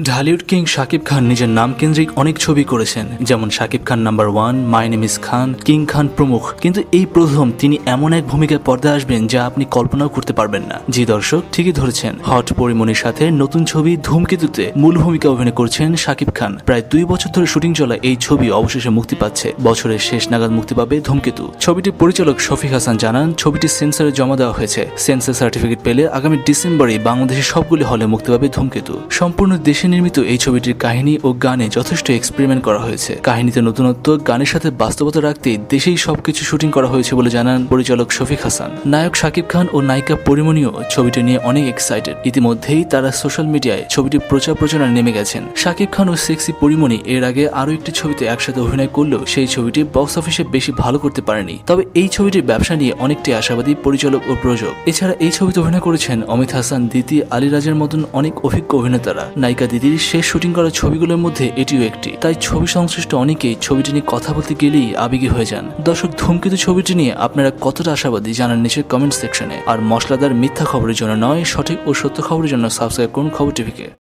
Dhallywood king Shakib Khan নিজের নাম কেন্দ্রিক অনেক ছবি করেছেন, যেমন Shakib Khan number one my name is Khan king Khan প্রমুখ। কিন্তু এই প্রথম তিনি এমন এক ভূমিকায় পর্দায় আসবেন যা আপনি কল্পনাও করতে পারবেন না। জি দর্শক, ঠিকই ধরেছেন। হট পরিমণির সাথে নতুন ছবি ধূমকেতুতে মূল ভূমিকা অভিনয় করছেন শাকিব খান। প্রায় দুই বছর ধরে শুটিং চলা এই ছবি অবশেষে মুক্তি পাচ্ছে। বছরের শেষ নাগাদ মুক্তি পাবে ধূমকেতু। ছবিটির পরিচালক শফিক হাসান জানান, ছবিটি সেন্সারে জমা দেওয়া হয়েছে। সেন্সার সার্টিফিকেট পেলে আগামী ডিসেম্বরে বাংলাদেশের সবগুলি হলে মুক্তি পাবে ধূমকেতু। সম্পূর্ণ দেশে নির্মিত এই ছবিটির কাহিনী ও গানে যথেষ্ট এক্সপেরিমেন্ট করা হয়েছে। কাহিনীতে নতুনত্ব, গানের সাথে বাস্তবতা রাখতে দেশেই সবকিছু শুটিং করা হয়েছে বলে জানান পরিচালক শফিক হাসান। নায়ক শাকিব খান ও নায়িকা পরিমণিও ছবিটি নিয়ে অনেক এক্সাইটেড ইতিমধ্যেই তারা সোশ্যাল মিডিয়ায় ছবিটি প্রচার প্রচারণায় নেমে গেছেন। শাকিব খান ও সেক্সি পরিমণি এর আগে আরও একটি ছবিতে একসাথে অভিনয় করলেও সেই ছবিটি বক্স অফিসে বেশি ভালো করতে পারেনি। তবে এই ছবিটির ব্যবসা নিয়ে অনেকটাই আশাবাদী পরিচালক ও প্রযোজক। এছাড়া এই ছবিতে অভিনয় করেছেন অমিত হাসান দিতি আলিরাজের মতন অনেক অভিজ্ঞ অভিনেতারা। নায়িকা দিদির শেষ শুটিং করা ছবিগুলোর মধ্যে এটিও একটি। তাই ছবি সংশ্লিষ্ট অনেকেই ছবিটি নিয়ে কথা বলতে গেলেই আবেগী হয়ে যান। দর্শক, ধূমকেতু ছবিটি নিয়ে আপনারা কতটা আশাবাদী জানান নিচের কমেন্ট সেকশনে। আর মশলাদার মিথ্যা খবরের জন্য নয়, সঠিক ও সত্য খবরের জন্য সাবস্ক্রাইব করুন খবর টিভিকে।